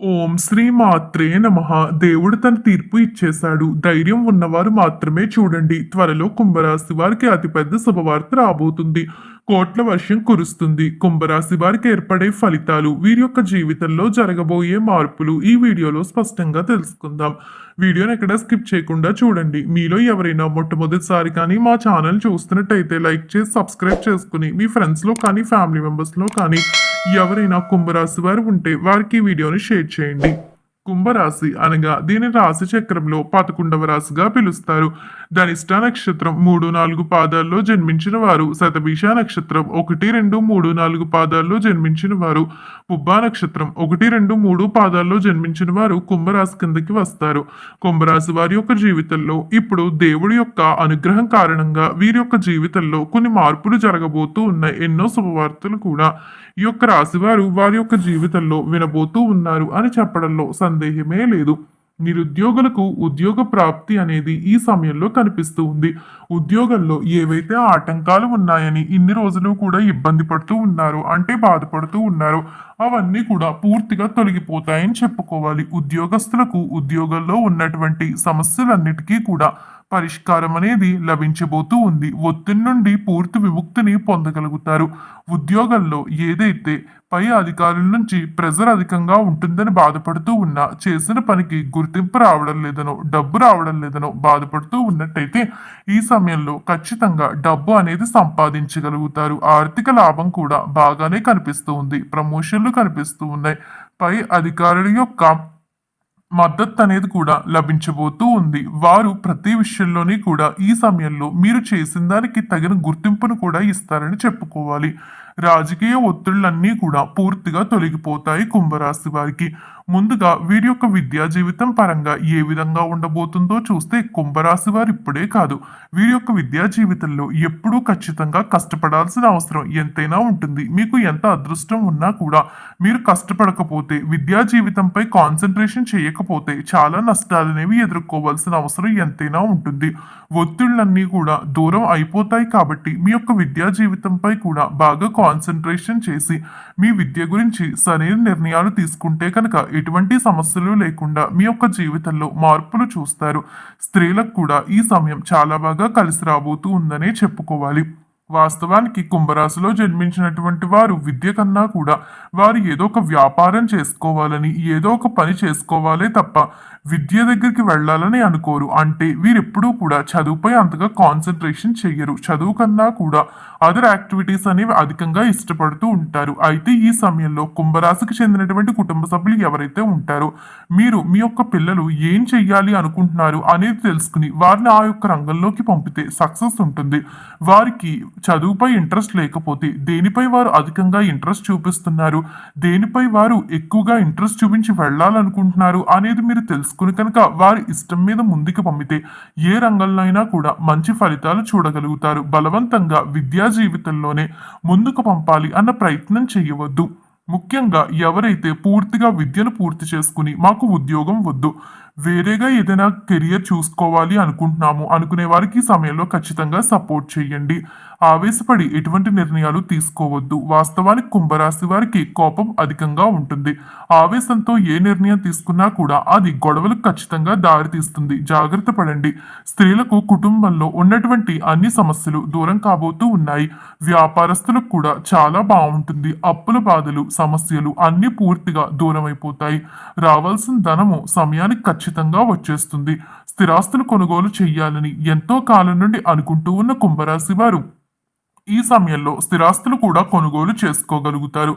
ఓం శ్రీ మాత్రే నమ. దేవుడు తన తీర్పు ఇచ్చేశాడు. ధైర్యం ఉన్నవారు మాత్రమే చూడండి. త్వరలో కుంభరాశి వారికి అతిపెద్ద శుభవార్త రాబోతుంది. కోట్ల వర్షం కురుస్తుంది. కుంభరాశి వారికి ఏర్పడే ఫలితాలు వీరి యొక్క జీవితంలో జరగబోయే మార్పులు ఈ వీడియోలో స్పష్టంగా తెలుసుకుందాం. వీడియోని ఎక్కడ స్కిప్ చేయకుండా చూడండి. మీలో ఎవరైనా మొట్టమొదటిసారి కానీ మా ఛానల్ చూస్తున్నట్టయితే లైక్ చేసి సబ్స్క్రైబ్ చేసుకుని మీ ఫ్రెండ్స్లో కానీ ఫ్యామిలీ మెంబర్స్లో కానీ ఎవరైనా కుంభరాశి వారు ఉంటే వారికి వీడియోని షేర్ చేయండి. కుంభరాశి అనగా దీని రాశి చక్రంలో పదకొండవ రాశిగా పిలుస్తారు. ధనిష్ట నక్షత్రం మూడు నాలుగు పాదాల్లో జన్మించిన వారు శతభిష నక్షత్రం ఒకటి రెండు మూడు నాలుగు పాదాల్లో జన్మించిన వారు పుబ్బా నక్షత్రం ఒకటి రెండు మూడు పాదాల్లో జన్మించిన వారు కుంభరాశి కిందకి వస్తారు. కుంభరాశి వారి యొక్క జీవితంలో ఇప్పుడు దేవుడి యొక్క అనుగ్రహం కారణంగా వీరి యొక్క జీవితంలో కొన్ని మార్పులు జరగబోతూ ఉన్నాయి. ఎన్నో శుభవార్తలు కూడా ఈ యొక్క రాశివారు వారి యొక్క జీవితంలో వినబోతూ ఉన్నారు అని చెప్పడంలో సందేహమే లేదు. నిరుద్యోగులకు ఉద్యోగ ప్రాప్తి అనేది ఈ సమయంలో కనిపిస్తూ ఉంది. ఉద్యోగంలో ఏవైతే ఆటంకాలు ఉన్నాయని ఇన్ని రోజులు కూడా ఇబ్బంది పడుతూ ఉన్నారు అంటే బాధపడుతూ ఉన్నారు. అవన్నీ కూడా పూర్తిగా తొలగిపోతాయని చెప్పుకోవాలి. ఉద్యోగస్తులకు ఉద్యోగంలో ఉన్నటువంటి సమస్యలన్నిటికీ కూడా పరిష్కారం అనేది లభించబోతూ ఉంది. ఒత్తిడి నుండి పూర్తి విముక్తిని పొందగలుగుతారు. ఉద్యోగంలో ఏదైతే పై అధికారుల నుంచి ప్రెజర్ అధికంగా ఉంటుందని బాధపడుతూ ఉన్నా చేసిన పనికి గుర్తింపు రావడం లేదనో డబ్బు రావడం లేదనో బాధపడుతూ ఉన్నట్టయితే ఈ సమయంలో ఖచ్చితంగా డబ్బు అనేది సంపాదించగలుగుతారు. ఆర్థిక లాభం కూడా బాగానే కనిపిస్తూ ఉంది. ప్రమోషన్లు కనిపిస్తూ ఉన్నాయి. పై అధికారుల యొక్క మద్దతు అనేది కూడా లభించబోతూ ఉంది. వారు ప్రతి విషయంలోని కూడా ఈ సమయంలో మీరు చేసిన దానికి తగిన గుర్తింపును కూడా ఇస్తారని చెప్పుకోవాలి. రాజకీయ ఒత్తిళ్ళన్నీ కూడా పూర్తిగా తొలగిపోతాయి కుంభరాశి వారికి. ముందుగా వీరి యొక్క విద్యా జీవితం పరంగా ఏ విధంగా ఉండబోతుందో చూస్తే కుంభరాశి వారు ఇప్పుడే కాదు. వీరి యొక్క విద్యా జీవితంలో ఎప్పుడూ ఖచ్చితంగా కష్టపడాల్సిన అవసరం ఎంతైనా ఉంటుంది. మీకు ఎంత అదృష్టం ఉన్నా కూడా మీరు కష్టపడకపోతే విద్యా జీవితంపై కాన్సన్ట్రేషన్ చేయకపోతే చాలా నష్టాలనేవి ఎదుర్కోవాల్సిన అవసరం ఎంతైనా ఉంటుంది. ఒత్తిళ్ళన్నీ కూడా దూరం అయిపోతాయి కాబట్టి మీ యొక్క విద్యా జీవితంపై కూడా బాగా కాన్సన్ట్రేషన్ చేసి మీ విద్య గురించి సరైన నిర్ణయాలు తీసుకుంటే కనుక ఎటువంటి సమస్యలు లేకుండా మీ యొక్క జీవితంలో మార్పులు చూస్తారు. స్త్రీలకు కూడా ఈ సమయం చాలా బాగా కలిసి రాబోతూ ఉందనే చెప్పుకోవాలి. వాస్తవానికి కుంభరాశిలో జన్మించినటువంటి వారు విద్య కన్నా కూడా వారు ఏదో ఒక వ్యాపారం చేసుకోవాలని ఏదో ఒక పని చేసుకోవాలే తప్ప విద్య దగ్గరికి వెళ్ళాలని అనుకోరు. అంటే వీరెప్పుడూ కూడా చదువుపై అంతగా కాన్సన్ట్రేషన్ చెయ్యరు. చదువు కన్నా కూడా అదర్ యాక్టివిటీస్ అనేవి అధికంగా ఇష్టపడుతూ ఉంటారు. అయితే ఈ సమయంలో కుంభరాశికి చెందినటువంటి కుటుంబ సభ్యులు ఎవరైతే ఉంటారో మీరు మీ యొక్క పిల్లలు ఏం చెయ్యాలి అనుకుంటున్నారు అనేది తెలుసుకుని వారిని ఆ యొక్క రంగంలోకి పంపితే సక్సెస్ ఉంటుంది. వారికి చదువుపై ఇంట్రెస్ట్ లేకపోతే దేనిపై వారు అధికంగా ఇంట్రెస్ట్ చూపిస్తున్నారు? దేనిపై వారు ఎక్కువగా ఇంట్రెస్ట్ చూపించి వెళ్ళాలనుకుంటున్నారు అనేది మీరు తెలుసుకుని కనుక వారి ఇష్టం మీద ముందుకు పంపితే ఏ రంగంలో అయినా కూడా మంచి ఫలితాలు చూడగలుగుతారు. బలవంతంగా విద్యా జీవితంలోనే ముందుకు పంపాలి అన్న ప్రయత్నం చేయవద్దు. ముఖ్యంగా ఎవరైతే పూర్తిగా విద్యను పూర్తి చేసుకుని మాకు ఉద్యోగం వద్దు వేరేగా ఏదైనా కెరియర్ చూసుకోవాలి అనుకుంటున్నాము అనుకునే వారికి ఈ సమయంలో ఖచ్చితంగా సపోర్ట్ చేయండి. ఆవేశపడి ఎటువంటి నిర్ణయాలు తీసుకోవద్దు. వాస్తవానికి కుంభరాశి వారికి కోపం అధికంగా ఉంటుంది. ఆవేశంతో ఏ నిర్ణయం తీసుకున్నా కూడా అది గొడవలకు ఖచ్చితంగా దారితీస్తుంది. జాగ్రత్త పడండి. స్త్రీలకు కుటుంబంలో ఉన్నటువంటి అన్ని సమస్యలు దూరం కాబోతూ ఉన్నాయి. వ్యాపారస్తులకు కూడా చాలా బాగుంటుంది. అప్పుల బాధలు సమస్యలు అన్ని పూర్తిగా దూరం అయిపోతాయి రావాల్సిన ధనము సమయానికి ఖచ్చితంగా వచ్చేస్తుంది. స్థిరాస్తులు కొనుగోలు చేయాలని ఎంతో కాలం నుండి అనుకుంటూ ఉన్న కుంభరాశి వారు ఈ సమయంలో స్థిరాస్తులు కూడా కొనుగోలు చేసుకోగలుగుతారు.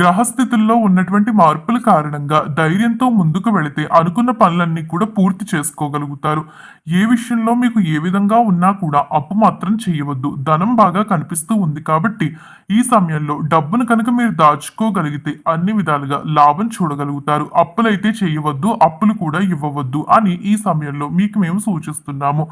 గ్రహస్థితుల్లో ఉన్నటువంటి మార్పుల కారణంగా ధైర్యంతో ముందుకు వెళితే అనుకున్న పనులన్నీ కూడా పూర్తి చేసుకోగలుగుతారు. ఏ విషయంలో మీకు ఏ విధంగా ఉన్నా కూడా అప్పు మాత్రం చేయవద్దు. ధనం బాగా కనిపిస్తూ ఉంది కాబట్టి ఈ సమయంలో డబ్బును కనుక మీరు దాచుకోగలిగితే అన్ని విధాలుగా లాభం చూడగలుగుతారు. అప్పులైతే చేయవద్దు అప్పులు కూడా ఇవ్వవద్దు అని ఈ సమయంలో మీకు మేము సూచిస్తున్నాము.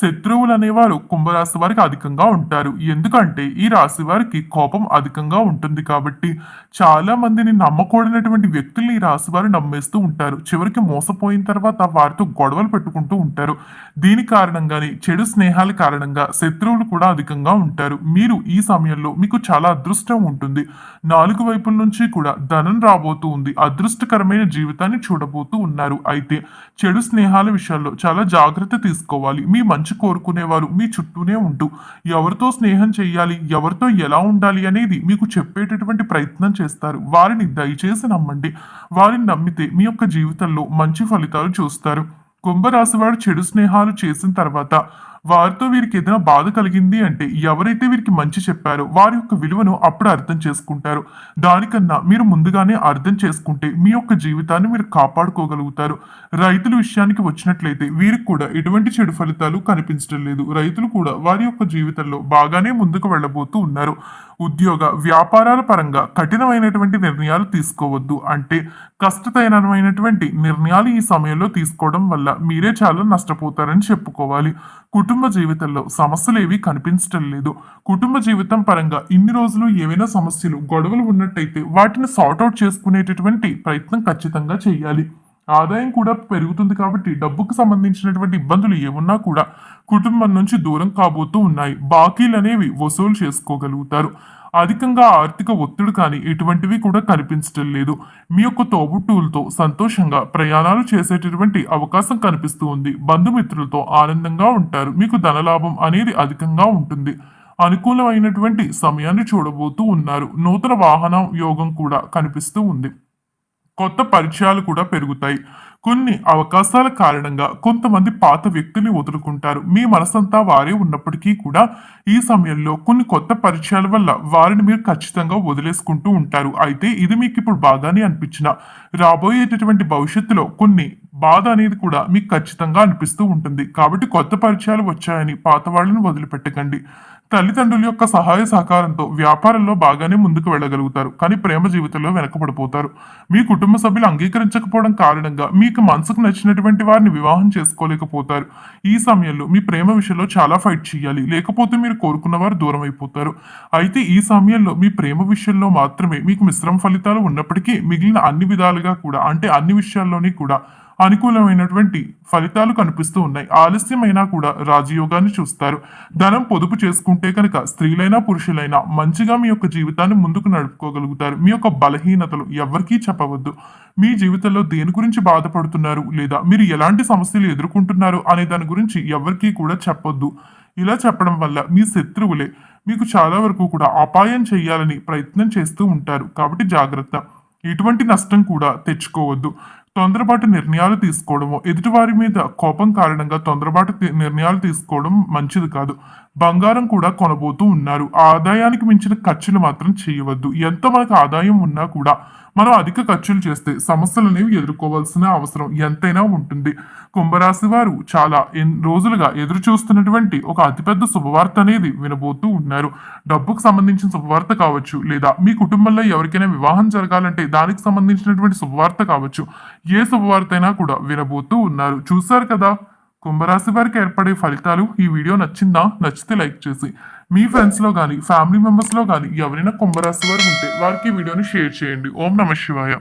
శత్రువులు అనేవారు కుంభరాశి వారికి అధికంగా ఉంటారు. ఎందుకంటే అంటే ఈ రాశి వారికి కోపం అధికంగా ఉంటుంది కాబట్టి చాలా మందిని నమ్మకూడనటువంటి వ్యక్తుల్ని ఈ రాశి వారు నమ్మేస్తూ ఉంటారు. చివరికి మోసపోయిన తర్వాత వారితో గొడవలు పెట్టుకుంటూ ఉంటారు. దీని కారణంగానే చెడు స్నేహాల కారణంగా శత్రువులు కూడా అధికంగా ఉంటారు. మీరు ఈ సమయంలో మీకు చాలా అదృష్టం ఉంటుంది. నాలుగు వైపుల నుంచి కూడా ధనం రాబోతూ ఉంది. అదృష్టకరమైన జీవితాన్ని చూడబోతూ ఉన్నారు. అయితే చెడు స్నేహాల విషయాల్లో చాలా జాగ్రత్త తీసుకోవాలి. మీ మంచి కోరుకునేవారు మీ చుట్టూనే ఉంటూ ఎవరితో స్నేహం చేయాలి ఎవరితో ఎలా ఉండాలి అనేది మీకు చెప్పేటటువంటి ప్రయత్నం చేస్తారు. వారిని దయచేసి నమ్మండి. వారిని నమ్మితే మీ యొక్క జీవితంలో మంచి ఫలితాలు చూస్తారు. కుంభరాశి వారు చెడు స్నేహాలు చేసిన తర్వాత వారితో వీరికి ఏదైనా బాధ కలిగింది అంటే ఎవరైతే వీరికి మంచి చెప్పారో వారి యొక్క విలువను అప్పుడు అర్థం చేసుకుంటారు. దానికన్నా మీరు ముందుగానే అర్థం చేసుకుంటే మీ యొక్క జీవితాన్ని మీరు కాపాడుకోగలుగుతారు. రైతుల విషయానికి వచ్చినట్లయితే వీరికి కూడా ఎటువంటి చెడు ఫలితాలు కనిపించడం లేదు. రైతులు కూడా వారి యొక్క జీవితంలో బాగానే ముందుకు వెళ్ళబోతూ ఉన్నారు. ఉద్యోగ వ్యాపారాల పరంగా కఠినమైనటువంటి నిర్ణయాలు తీసుకోవద్దు. అంటే కష్టతరమైనటువంటి నిర్ణయాలు ఈ సమయంలో తీసుకోవడం వల్ల మీరే చాలా నష్టపోతారని చెప్పుకోవాలి. కుటుంబ కుటుంబ జీవితంలో సమస్యలు ఏవి లేదు. కుటుంబ జీవితం పరంగా ఇన్ని రోజులు ఏవైనా సమస్యలు గొడవలు ఉన్నట్టయితే వాటిని సార్ట్అవుట్ చేసుకునేటటువంటి ప్రయత్నం ఖచ్చితంగా చేయాలి. ఆదాయం కూడా పెరుగుతుంది కాబట్టి డబ్బుకు సంబంధించినటువంటి ఇబ్బందులు ఏమున్నా కూడా కుటుంబం నుంచి దూరం కాబోతూ ఉన్నాయి. బాకీలు అనేవి వసూలు చేసుకోగలుగుతారు. అధికంగా ఆర్థిక ఒత్తిడి కానీ ఎటువంటివి కూడా కనిపించడం లేదు. మీ యొక్క తోబుట్టువులతో సంతోషంగా ప్రయాణాలు చేసేటటువంటి అవకాశం కనిపిస్తూ ఉంది. బంధుమిత్రులతో ఆనందంగా ఉంటారు. మీకు ధనలాభం అనేది అధికంగా ఉంటుంది. అనుకూలమైనటువంటి సమయాన్ని చూడబోతూ ఉన్నారు. నూతన వాహనం యోగం కూడా కనిపిస్తూ ఉంది. కొత్త పరిచయాలు కూడా పెరుగుతాయి. కొన్ని అవకాశాల కారణంగా కొంతమంది పాత వ్యక్తుల్ని వదులుకుంటారు. మీ మనసంతా వారే ఉన్నప్పటికీ కూడా ఈ సమయంలో కొన్ని కొత్త పరిచయాల వల్ల వారిని మీరు ఖచ్చితంగా వదిలేసుకుంటూ ఉంటారు. అయితే ఇది మీకు ఇప్పుడు బాగానే అనిపించిన రాబోయేటటువంటి భవిష్యత్తులో కొన్ని బాధ అనేది కూడా మీకు ఖచ్చితంగా అనిపిస్తూ ఉంటుంది. కాబట్టి కొత్త పరిచయాలు వచ్చాయని పాత వాళ్ళని వదిలిపెట్టకండి. తల్లిదండ్రుల యొక్క సహాయ సహకారంతో వ్యాపారంలో బాగానే ముందుకు వెళ్ళగలుగుతారు కానీ ప్రేమ జీవితంలో వెనకబడిపోతారు. మీ కుటుంబ సభ్యులు అంగీకరించకపోవడం కారణంగా మీకు మనసుకు నచ్చినటువంటి వారిని వివాహం చేసుకోలేకపోతారు. ఈ సమయంలో మీ ప్రేమ విషయంలో చాలా ఫైట్ చేయాలి లేకపోతే మీరు కోరుకున్న వారు దూరం అయిపోతారు. అయితే ఈ సమయంలో మీ ప్రేమ విషయంలో మాత్రమే మీకు మిశ్రమ ఫలితాలు ఉన్నప్పటికీ మిగిలిన అన్ని విధాలుగా కూడా అంటే అన్ని విషయాల్లోని కూడా అనుకూలమైనటువంటి ఫలితాలు కనిపిస్తూ ఉన్నాయి. ఆలస్యమైనా కూడా రాజయోగాన్ని చూస్తారు. ధనం పొదుపు చేసుకుంటే కనుక స్త్రీలైనా పురుషులైనా మంచిగా మీ యొక్క జీవితాన్ని ముందుకు నడుపుకోగలుగుతారు. మీ యొక్క బలహీనతలు ఎవరికీ చెప్పవద్దు. మీ జీవితంలో దేని గురించి బాధపడుతున్నారు లేదా మీరు ఎలాంటి సమస్యలు ఎదుర్కొంటున్నారు అనే దాని గురించి ఎవరికీ కూడా చెప్పొద్దు. ఇలా చెప్పడం వల్ల మీ శత్రువులే మీకు చాలా వరకు కూడా అపాయం చేయాలని ప్రయత్నం చేస్తూ ఉంటారు. కాబట్టి జాగ్రత్త. ఎటువంటి నష్టం కూడా తెచ్చుకోవద్దు. తొందరపాటు నిర్ణయాలు తీసుకోవడము. ఎదుటివారి మీద కోపం కారణంగా తొందరపాటు నిర్ణయాలు తీసుకోవడం మంచిది కాదు. బంగారం కూడా కొనబోతూ ఉన్నారు. ఆదాయానికి మించిన ఖర్చులు మాత్రం చేయవద్దు. ఎంత మనకు ఆదాయం ఉన్నా కూడా మనం అధిక ఖర్చులు చేస్తే సమస్యలు అనేవి ఎదుర్కోవాల్సిన అవసరం ఎంతైనా ఉంటుంది. కుంభరాశి వారు చాలా ఎన్ రోజులుగా ఎదురు చూస్తున్నటువంటి ఒక అతిపెద్ద శుభవార్త అనేది వినబోతూ ఉన్నారు. డబ్బుకు సంబంధించిన శుభవార్త కావచ్చు లేదా మీ కుటుంబంలో ఎవరికైనా వివాహం జరగాలంటే దానికి సంబంధించినటువంటి శుభవార్త కావచ్చు. ఏ శుభవార్త అయినా కూడా వినబోతూ ఉన్నారు. చూశారు కదా? కుంభరాశి వారికి ఏర్పడే ఫలితాలు ఈ వీడియో నచ్చిందా? నచ్చితే లైక్ చేసి. మీ ఫ్రెండ్స్లో కానీ ఫ్యామిలీ మెంబర్స్లో కానీ ఎవరైనా కుంభరాశి వారు ఉంటే వారికి ఈ వీడియోని షేర్ చేయండి. ఓం నమ శివాయ.